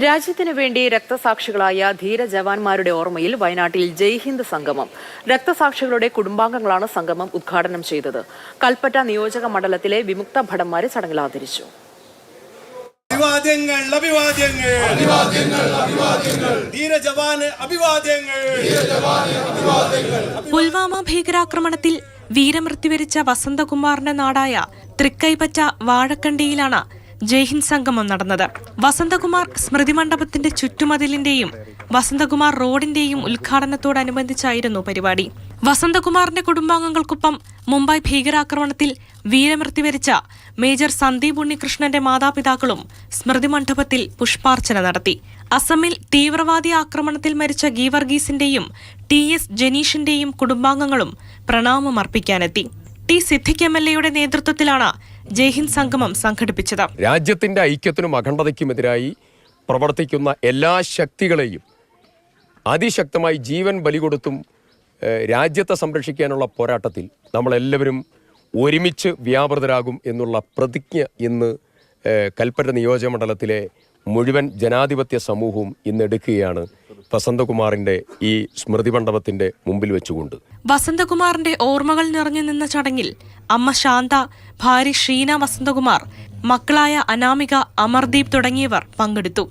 രാജ്യത്തിന് വേണ്ടി രക്തസാക്ഷികളായ ധീര ജവാന്മാരുടെ ഓർമ്മയിൽ വയനാട്ടിൽ ജയ്ഹിന്ദ് സംഗമം. രക്തസാക്ഷികളുടെ കുടുംബാംഗങ്ങളാണ് സംഗമം ഉദ്ഘാടനം ചെയ്തത്. കൽപ്പറ്റ നിയോജക മണ്ഡലത്തിലെ വിമുക്ത ഭടന്മാരെ ചടങ്ങിൽ ആദരിച്ചു അഭിവാദ്യങ്ങൾ അഭിവാദ്യങ്ങൾ. ധീരജവാന് അഭിവാദ്യങ്ങൾ. പുൽവാമ ഭീകരാക്രമണത്തിൽ വീരമൃത്യുവരിച്ച വസന്തകുമാറിന്റെ നാടായ തൃക്കൈപ്പറ്റ വാഴക്കണ്ടിയിലാണ് ജയ്ഹിന്ദ് സംഗമം നടന്നത്. വസന്തകുമാർ സ്മൃതി മണ്ഡപത്തിന്റെ ചുറ്റുമതിലിന്റെയും വസന്തകുമാർ റോഡിന്റെയും ഉദ്ഘാടനത്തോടനുബന്ധിച്ചായിരുന്നു പരിപാടി. വസന്തകുമാറിന്റെ കുടുംബാംഗങ്ങൾക്കൊപ്പം മുംബൈ ഭീകരാക്രമണത്തിൽ വീരമൃത്യു വരിച്ച മേജർ സന്ദീപ് ഉണ്ണികൃഷ്ണന്റെ മാതാപിതാക്കളും സ്മൃതി മണ്ഡപത്തിൽ പുഷ്പാർച്ചന നടത്തി. അസമിൽ തീവ്രവാദി ആക്രമണത്തിൽ മരിച്ച ഗീവർഗീസിന്റെയും ടി എസ് ജനീഷിന്റെയും കുടുംബാംഗങ്ങളും പ്രണാമം അർപ്പിക്കാനെത്തി ടി സിദ്ദിഖ് എം എൽ എയുടെ നേതൃത്വത്തിലാണ് ജയ്ഹിന്ദ് സംഗമം സംഘടിപ്പിച്ചത്. രാജ്യത്തിന്റെ ഐക്യത്തിനും അഖണ്ഡതയ്ക്കുമെതിരായി പ്രവർത്തിക്കുന്ന എല്ലാ ശക്തികളെയും അതിശക്തമായി ജീവൻ ബലി കൊടുത്തും രാജ്യത്തെ സംരക്ഷിക്കാനുള്ള പോരാട്ടത്തിൽ നമ്മളെല്ലാവരും ഒരുമിച്ച് വ്യാപൃതരാകും എന്നുള്ള പ്രതിജ്ഞ ഇന്ന് കൽപ്പറ്റ നിയോജകമണ്ഡലത്തിലെ മുഴുവൻ ജനാധിപത്യ സമൂഹവും ഇന്നെടുക്കുകയാണ് വസന്തകുമാറിന്റെ ഈ സ്മൃതി മണ്ഡപത്തിന്റെ മുമ്പിൽ വെച്ചുകൊണ്ട്. വസന്തകുമാറിന്റെ ഓർമ്മകൾ നിറഞ്ഞു നിന്ന ചടങ്ങിൽ അമ്മ ശാന്ത ഭാര്യ ഷീന വസന്തകുമാർ മക്കളായ അനാമിക അമർദീപ് തുടങ്ങിയവർ പങ്കെടുത്തു.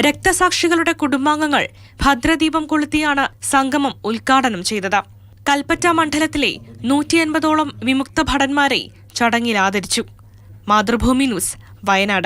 രക്തസാക്ഷികളുടെ കുടുംബാംഗങ്ങൾ ഭദ്രദീപം കൊളുത്തിയാണ് സംഗമം ഉദ്ഘാടനം ചെയ്തത്. കൽപ്പറ്റ മണ്ഡലത്തിലെ നൂറ്റി അൻപതോളം വിമുക്ത ഭടന്മാരെ ചടങ്ങിൽ ആദരിച്ചു. മാതൃഭൂമി ന്യൂസ് വയനാട്.